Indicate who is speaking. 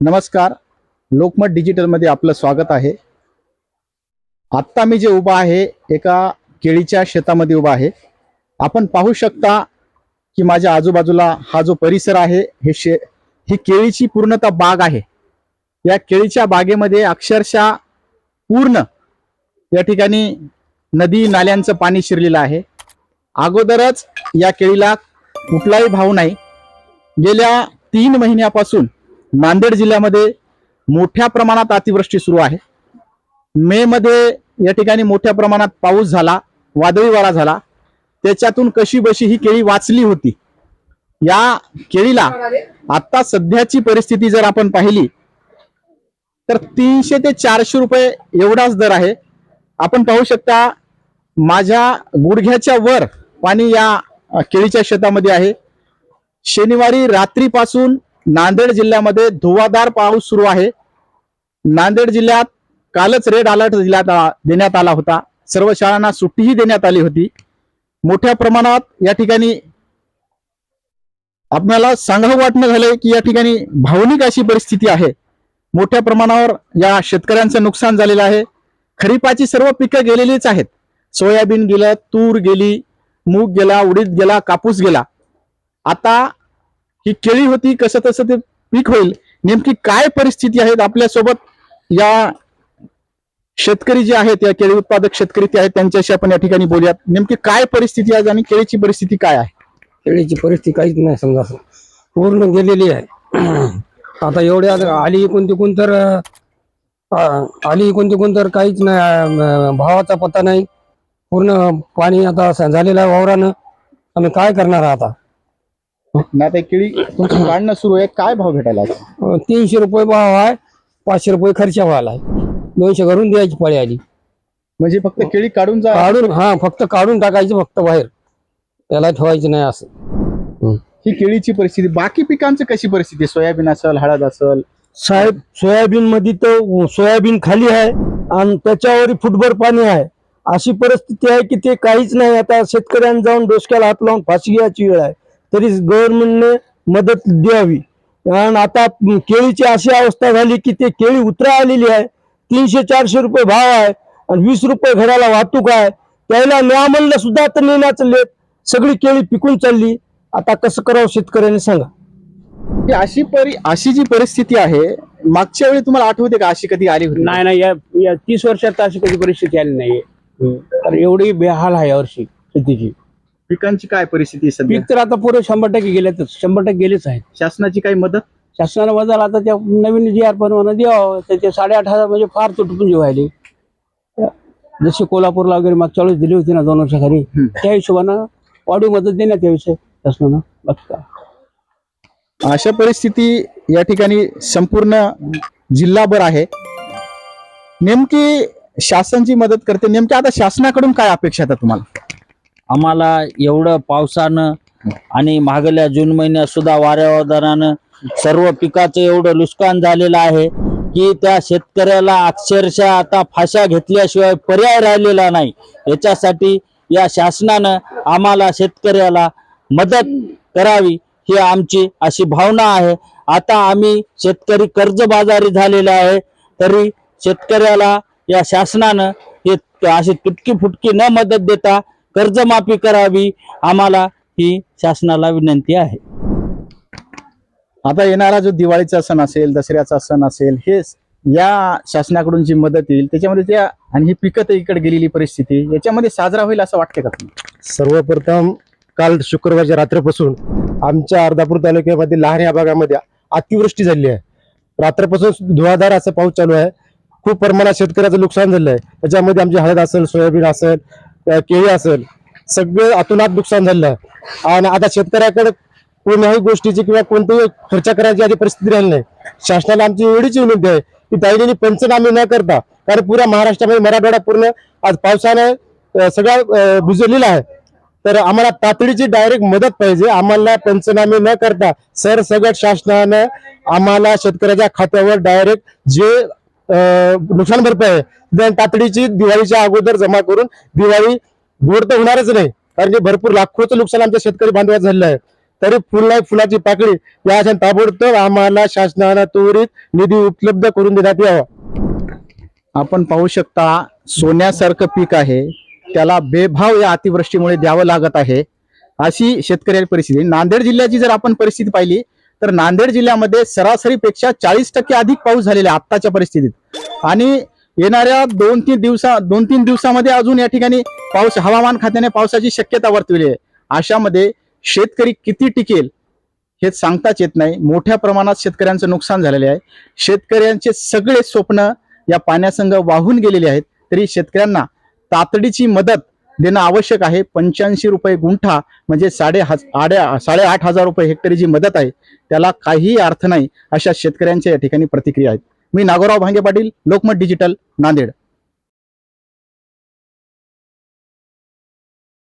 Speaker 1: नमस्कार. लोकमत डिजिटलमध्ये आपलं स्वागत आहे. आत्ता मी जे उभा आहे एका केळीच्या शेतामध्ये उभा आहे. आपण पाहू शकता की माझ्या आजूबाजूला हा जो परिसर आहे हे शे ही केळीची पूर्णतः बाग आहे. या केळीच्या बागेमध्ये अक्षरशः पूर्ण या ठिकाणी नदी नाल्यांचं पाणी शिरलेलं आहे. अगोदरच या केळीला कुठलाही भाव नाही. गेल्या तीन महिन्यापासून नांदेड जिल्ह्यामध्ये मोठ्या प्रमाणात अतिवृष्टी सुरू आहे. मे मध्ये या ठिकाणी मोठ्या प्रमाणात पाऊस झाला वादळी वारा झाला. त्याच्यातून कशी बशी ही केळी वाचली होती. या केळीला आता सध्याची परिस्थिती जर आपण पाहिली तर तीनशे ते चारशे रुपये एवढाच दर आहे. आपण पाहू शकता माझ्या गुडघ्याच्या वर पाणी या केळीच्या शेतामध्ये आहे. शनिवारी रात्रीपासून नांदेड जिल्ह्यामध्ये धुवाधार पाऊस सुरू आहे. नांदेड जिल्ह्यात कालच रेड अलर्ट दिल्यात देण्यात आला होता. सर्व शाळांना सुट्टीही देण्यात आली होती. मोठ्या प्रमाणात या ठिकाणी आपल्याला सांगावं वाटणं झालंय की या ठिकाणी भावनिक अशी परिस्थिती आहे. मोठ्या प्रमाणावर या शेतकऱ्यांचं नुकसान झालेलं आहे. खरीपाची सर्व पिकं गेलेलीच आहेत. सोयाबीन गेलं तूर गेली मूग गेला उडीद गेला कापूस गेला. आता ही केळी होती कसं तसं ते पीक होईल नेमकी काय परिस्थिती आहेत आपल्यासोबत? या शेतकरी जे आहेत या केळी उत्पादक शेतकरी ते आहेत त्यांच्याशी आपण या ठिकाणी बोलूयात. नेमकी काय परिस्थिती आहे आणि केळीची परिस्थिती काय आहे?
Speaker 2: केळीची परिस्थिती काहीच नाही समजा. पूर्ण गेलेली आहे. आता एवढ्या आली इकून तिकून तर आली इकून तिकून तर काहीच नाही भावाचा पत्ता नाही. पूर्ण पाणी आता असं झालेलं आहे वावरानं. आम्ही काय करणार आता?
Speaker 1: ना ते केळी तुमचं काढणं सुरू आहे. काय भाव भेटायला
Speaker 2: तीनशे रुपये भाव आहे. पाचशे रुपये खर्च व्हायला आहे दोनशे घरून द्यायची पाळी आली.
Speaker 1: म्हणजे फक्त केळी काढून जा.
Speaker 2: काढून हा फक्त काढून टाकायचं फक्त बाहेर. त्याला ठेवायचं नाही असं.
Speaker 1: ही. केळीची परिस्थिती बाकी पिकांची कशी परिस्थिती? आहे? सोयाबीन असेल हळद असेल.
Speaker 3: साहेब सोयाबीन मध्ये तर सोयाबीन खाली आहे आणि त्याच्यावर फुटभर पाणी आहे. अशी परिस्थिती आहे की ते काहीच नाही. आता शेतकऱ्यांना जाऊन डोसक्याला हात लावून फाशी घ्यायची वेळ आहे. तरी गव्हर्नमेंटने मदत द्यावी. कारण आता केळीची अशी अवस्था झाली की ते केळी उतरा आलेली आहे. तीनशे चारशे रुपये भाव आहे आणि वीस रुपये घराला वाहतूक आहे. त्याला न्यामनला सुद्धा आता नेण्याचं लेट सगळी केळी पिकून चालली. आता कसं करावं शेतकऱ्यांनी सांगा.
Speaker 1: ही अशी परी अशी जी परिस्थिती आहे मागच्या वेळी तुम्हाला आठवते का अशी कधी आली होती?
Speaker 4: नाही नाही या या तीस वर्षात अशी कधी परिस्थिती आली नाहीये. तर एवढी बेहाल आहे यावर्षी शेतीची.
Speaker 1: पिकांची काय परिस्थिती आहे सध्या?
Speaker 4: पीक तर आता पुरे शंभर टक्के गेलेतच शंभर टक्के गेलेच आहेत.
Speaker 1: शासनाची काही मदत?
Speaker 4: शासनानं बदल आता त्या नवीन जी आर परवाना द्यावं. त्याचे साडेआठ हजार म्हणजे फार तुटपुंजी व्हायली. जशी कोल्हापूरला वगैरे मागच्या वेळेस दिली होती ना दोन वर्षाखाली. त्या हिशोबानं वाढीव मदत देण्यात यावी शासनानं बाकी काय
Speaker 1: अशा परिस्थिती या ठिकाणी संपूर्ण जिल्हाभर आहे. नेमकी शासनची मदत करते नेमकी आता शासनाकडून काय अपेक्षा आहेत तुम्हाला?
Speaker 5: आम्हाला एवढं पावसानं आणि मागल्या जून महिन्यात सुद्धा वाऱ्या सर्व पिकाचं एवढं नुकसान झालेलं आहे की त्या शेतकऱ्याला अक्षरशः आता फाशा घेतल्याशिवाय पर्याय राहिलेला नाही. याच्यासाठी या शासनानं आम्हाला शेतकऱ्याला मदत करावी ही आमची अशी भावना आहे. आता आम्ही शेतकरी कर्जबाजारी झालेले आहे तरी शेतकऱ्याला या शासनानं हे अशी तुटकी फुटकी न मदत देता कर्जमाफी करावी आम्हाला ही शासनाला विनंती आहे.
Speaker 1: आता येणारा जो दिवाळीचा सण असेल दसऱ्याचा सण असेल हे या शासनाकडून जी मदत येईल त्याच्यामध्ये त्या आणि ही पिकं तर इकडे गेलेली परिस्थिती याच्यामध्ये साजरा होईल असं वाटतं का तुम्हाला?
Speaker 3: सर्वप्रथम काल शुक्रवारच्या रात्रीपासून आमच्या अर्धापूर तालुक्यामध्ये लहान या भागामध्ये अतिवृष्टी झाली आहे. रात्रपासून धुवाधार असं पाऊस चालू आहे. खूप प्रमाणात शेतकऱ्याचं नुकसान झालं आहे त्याच्यामध्ये आमची हळद असेल सोयाबीन असेल केळी असेल सगळं अतोनात नुकसान झालेलं आहे आणि आता शेतकऱ्याकडे कोणत्याही गोष्टीची किंवा कोणतीही खर्च करायची आधी परिस्थिती राहिली नाही. शासनाला आमची एवढीच विनंती आहे की ताईंनी पंचनामे न करता कारण पुऱ्या महाराष्ट्रामध्ये मराठवाडा पूर्ण आज पावसानं सगळा भिजवलेला आहे. तर आम्हाला तातडीची डायरेक्ट मदत पाहिजे. आम्हाला पंचनामे न करता सरसगट शासनानं आम्हाला शेतकऱ्याच्या खात्यावर डायरेक्ट जे नुकसान भरपाई आहे. तातडीची दिवाळीच्या अगोदर जमा करून दिवाळी गोड तर होणारच नाही कारण की भरपूर लाखोचं नुकसान आमच्या शेतकरी बांधवात झालेलं आहे. तरी फुला फुलाची पाकळी या अशा ताबडतोब आम्हाला शासनाला त्वरित निधी उपलब्ध करून देण्यात यावा.
Speaker 1: आपण पाहू शकता सोन्यासारखं पीक आहे. त्याला बेभाव या अतिवृष्टीमुळे द्यावं लागत आहे. अशी शेतकऱ्याची परिस्थिती. नांदेड जिल्ह्याची जर आपण परिस्थिती पाहिली तर नांदेड जिल्ह्यामध्ये सरासरीपेक्षा चाळीस टक्के अधिक पाऊस झालेला आहे आत्ताच्या परिस्थितीत. आणि येणाऱ्या दोन तीन दिवसा दोन तीन दिवसामध्ये अजून या ठिकाणी पाऊस हवामान खात्याने पावसाची शक्यता वर्तविली आहे. अशामध्ये शेतकरी किती टिकेल हे सांगताच येत नाही. मोठ्या प्रमाणात शेतकऱ्यांचं नुकसान झालेले आहे. शेतकऱ्यांचे सगळे स्वप्न या पाण्यासंग वाहून गेलेले आहेत. तरी शेतकऱ्यांना तातडीची मदत देणं आवश्यक आहे. पंच्याऐंशी रुपये गुंठा म्हणजे साडे हज आड्या साडेआठ हजार रुपये हेक्टरी जी मदत आहे त्याला काहीही अर्थ नाही अशा शेतकऱ्यांच्या या ठिकाणी प्रतिक्रिया आहेत. मी नागोराव भांगे पाटील लोकमत डिजिटल नांदेड.